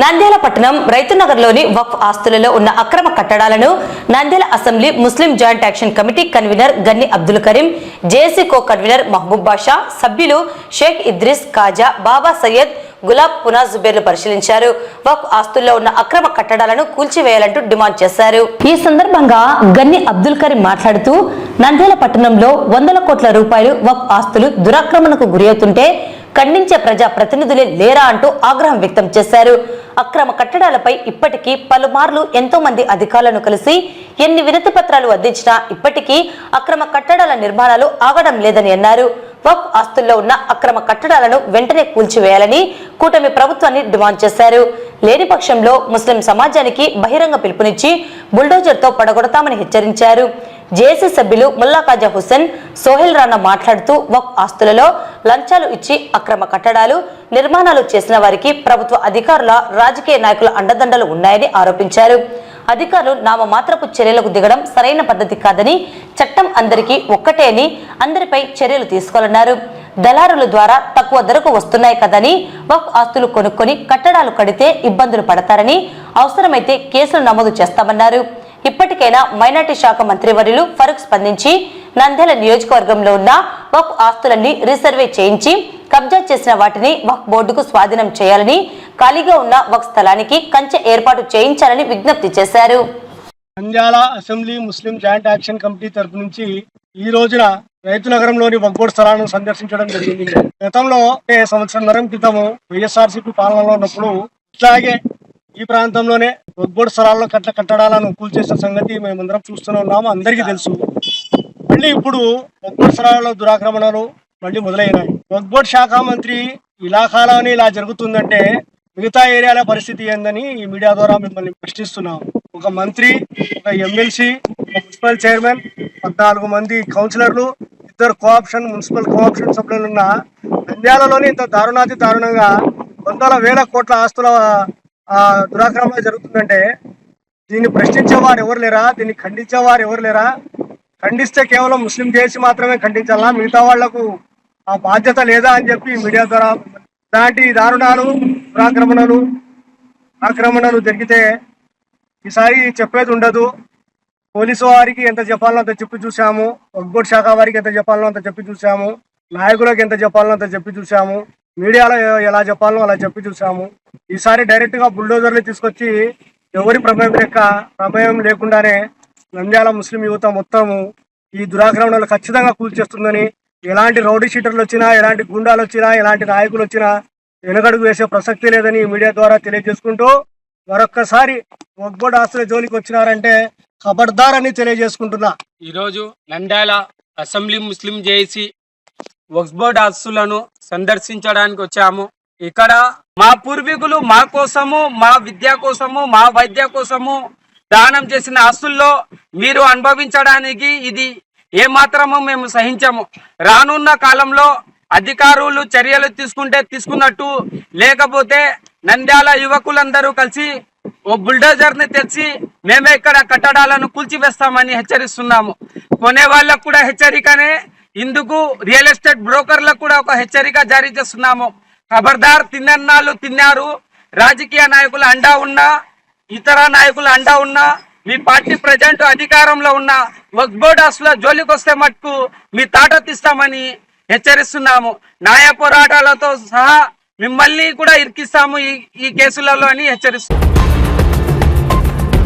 నంద్యాల పట్టణం రైతునగర్లోని వక్ఫ్ ఆస్తులలో ఉన్న అక్రమ కట్టడాలను Nandyal assembly Muslim joint action committee convener Ganni Abdul Kareem JC co convener Mahaboob Basha సభ్యులు షేక్ ఇద్రిస్ కాజా బాబా సయ్యద్ గులాబ్ పునా జుబేర్లు పరిశీలించారు. వక్ఫ్ ఆస్తుల్లో ఉన్న అక్రమ కట్టడాలను కూల్చివేయాలంటూ డిమాండ్ చేశారు. ఈ సందర్భంగా గన్ని అబ్దుల్ కరీం మాట్లాడుతూ నంద్యాల పట్టణంలో వందల కోట్ల రూపాయలు వక్ఫ్ ఆస్తులు దురాక్రమణకు గురవుతుంటే ఖండించే ప్రజా ప్రతినిధులే లేరా అంటూ ఆగ్రహం వ్యక్తం చేశారు. అక్రమ కట్టడాలపై ఇప్పటికీ పలుమార్లు ఎంతో మంది అధికారులను కలిసి ఎన్ని వినతి పత్రాలు అందించినా ఇప్పటికీ అక్రమ కట్టడాల నిర్మాణాలు ఆగడం లేదని అన్నారు. వక్ ఆస్తుల్లో ఉన్న అక్రమ కట్టడాలను వెంటనే కూల్చివేయాలని కూటమి ప్రభుత్వాన్ని డిమాండ్ చేశారు. లేని పక్షంలో ముస్లిం సమాజానికి బహిరంగ పిలుపునిచ్చి బుల్డోజర్తో పడగొడతామని హెచ్చరించారు. జేసీ సభ్యులు ముల్లా ఖాజా హుస్సేన్ సోహెల్ రాణా మాట్లాడుతూ వక్ ఆస్తులలో లంచాలు ఇచ్చి అక్రమ కట్టడాలు నిర్మాణాలు చేసిన వారికి ప్రభుత్వ అధికారుల రాజకీయ నాయకుల అండదండలు ఉన్నాయని ఆరోపించారు. అధికారులు నామమాత్రపు చర్యలకు దిగడం సరైన పద్ధతి కాదని చట్టం అందరికీ ఒక్కటే అని అందరిపై చర్యలు తీసుకోవాలన్నారు. దళారుల ద్వారా తక్కువ ధరకు వస్తున్నాయి కదని వక్ ఆస్తులు కొనుక్కొని కట్టడాలు కడితే ఇబ్బందులు పడతారని అవసరమైతే కేసులు నమోదు చేస్తామన్నారు. ఇప్పటికైనా మైనార్టీ శాఖ మంత్రివర్యులు ఫరూక్ స్పందించి నంద్యాల నియోజకవర్గంలో ఉన్న వక్ ఆస్తులన్నీ రీసర్వే చేయించి కబ్జా చేసిన వాటిని వక్ బోర్డుకు స్వాధీనం చేయాలని ఖాళీగా ఉన్న వక్ స్థలానికి కంచె ఏర్పాటు చేయించాలని విజ్ఞప్తి చేశారు. Nandyal assembly Muslim joint action committee తరపు నుంచి ఈ రోజున రైతు నగరంలోని వగ్బోర్డ్ స్థలాలను సందర్శించడం జరిగింది. గతంలో సంవత్సరం క్రితము వైఎస్ఆర్సీపీ పాలనలో ఉన్నప్పుడు ఇట్లాగే ఈ ప్రాంతంలోనే వగ్బోర్డ్ స్థలాల్లో కట్ట కట్టడాలను కూల్చేసిన సంగతి మేమందరం చూస్తూనే ఉన్నాము అందరికీ తెలుసు. మళ్ళీ ఇప్పుడు వగ్బోర్డ్ స్థలాల్లో దురాక్రమణలు మళ్ళీ మొదలైనాయి. వగ్బోర్డ్ శాఖ మంత్రి ఇలాఖాలోని ఇలా జరుగుతుందంటే మిగతా ఏరియాల పరిస్థితి ఏందని ఈ మీడియా ద్వారా మిమ్మల్ని ప్రశ్నిస్తున్నాం. ఒక మంత్రి ఒక ఎమ్మెల్సీ ఒక మున్సిపల్ చైర్మన్ పద్నాలుగు మంది కౌన్సిలర్లు ఇద్దరు కోఆప్షన్ మున్సిపల్ కోఆప్షన్ సభ్యులు ఉన్న నంద్యాలలోని ఇంత దారుణాతి దారుణంగా వందల వేల కోట్ల ఆస్తుల దురాక్రమణ జరుగుతుందంటే దీన్ని ప్రశ్నించేవారు ఎవరు లేరా? దీన్ని ఖండించేవారు ఎవరు లేరా? ఖండిస్తే కేవలం ముస్లిం చేసి మాత్రమే ఖండించాలా? మిగతా వాళ్ళకు ఆ బాధ్యత లేదా అని చెప్పి మీడియా ద్వారా ఇలాంటి దారుణాలు దురాక్రమణలు ఆక్రమణలు జరిగితే ఈసారి చెప్పేది ఉండదు. పోలీసు వారికి ఎంత చెప్పాలో అంత చెప్పి చూసాము ఒగ్గోడు శాఖ వారికి ఎంత చెప్పాలో అంత చెప్పి చూసాము నాయకులకు ఎంత చెప్పాలో అంత చెప్పి చూసాము మీడియాలో ఎలా చెప్పాలో అలా చెప్పి చూసాము. ఈసారి డైరెక్ట్గా బుల్డోజర్లు తీసుకొచ్చి ఎవరి ప్రమేయం లెక్క ప్రమేయం లేకుండానే నంద్యాల ముస్లిం యువత మొత్తము ఈ దురాక్రమణలు ఖచ్చితంగా కూల్చేస్తుందని ఎలాంటి రౌడీ షీటర్లు వచ్చినా ఎలాంటి గుండాలు వచ్చినా ఎలాంటి నాయకులు వచ్చినా వెనకడుగు వేసే ప్రసక్తి లేదని మీడియా ద్వారా తెలియజేసుకుంటూ మరొక్కసారి ఒగ్గోడు ఆస్తుల జోలికి వచ్చినారంటే ఖబర్దార్ అని తెలియజేసుకుంటున్నా. ఈరోజు Nandyal assembly Muslim JAC Waqf board ఆస్తులను సందర్శించడానికి వచ్చాము. ఇక్కడ మా పూర్వీకులు మా కోసము మా విద్య కోసము మా వైద్య కోసము దానం చేసిన ఆస్తుల్లో మీరు అనుభవించడానికి ఇది ఏమాత్రము మేము సహించము. రానున్న కాలంలో అధికారులు చర్యలు తీసుకుంటే తీసుకున్నట్టు లేకపోతే నంద్యాల యువకులందరూ కలిసి ఓ బుల్డోజర్ని తెచ్చి మేమే ఇక్కడ కట్టడాలను కూల్చివేస్తామని హెచ్చరిస్తున్నాము. కొనే వాళ్ళకు కూడా హెచ్చరికనే ఇందుకు రియల్ ఎస్టేట్ బ్రోకర్లకు కూడా ఒక హెచ్చరిక జారీ చేస్తున్నాము. ఖబర్దార్ తిన్నన్నాళ్ళు తిన్నారు. రాజకీయ నాయకులు అండా ఉన్నా ఇతర నాయకులు అండా ఉన్నా మీ పార్టీ ప్రజెంట్ అధికారంలో ఉన్న వక్ బోర్డ్ జోలికొస్తే జోలికి వస్తే మటుకు మీ తాట తీస్తామని హెచ్చరిస్తున్నాము. న్యాయ పోరాటాలతో సహా మిమ్మల్ని కూడా ఇరికిస్తాము ఈ ఈ కేసులలో అని హెచ్చరిస్తున్నాము.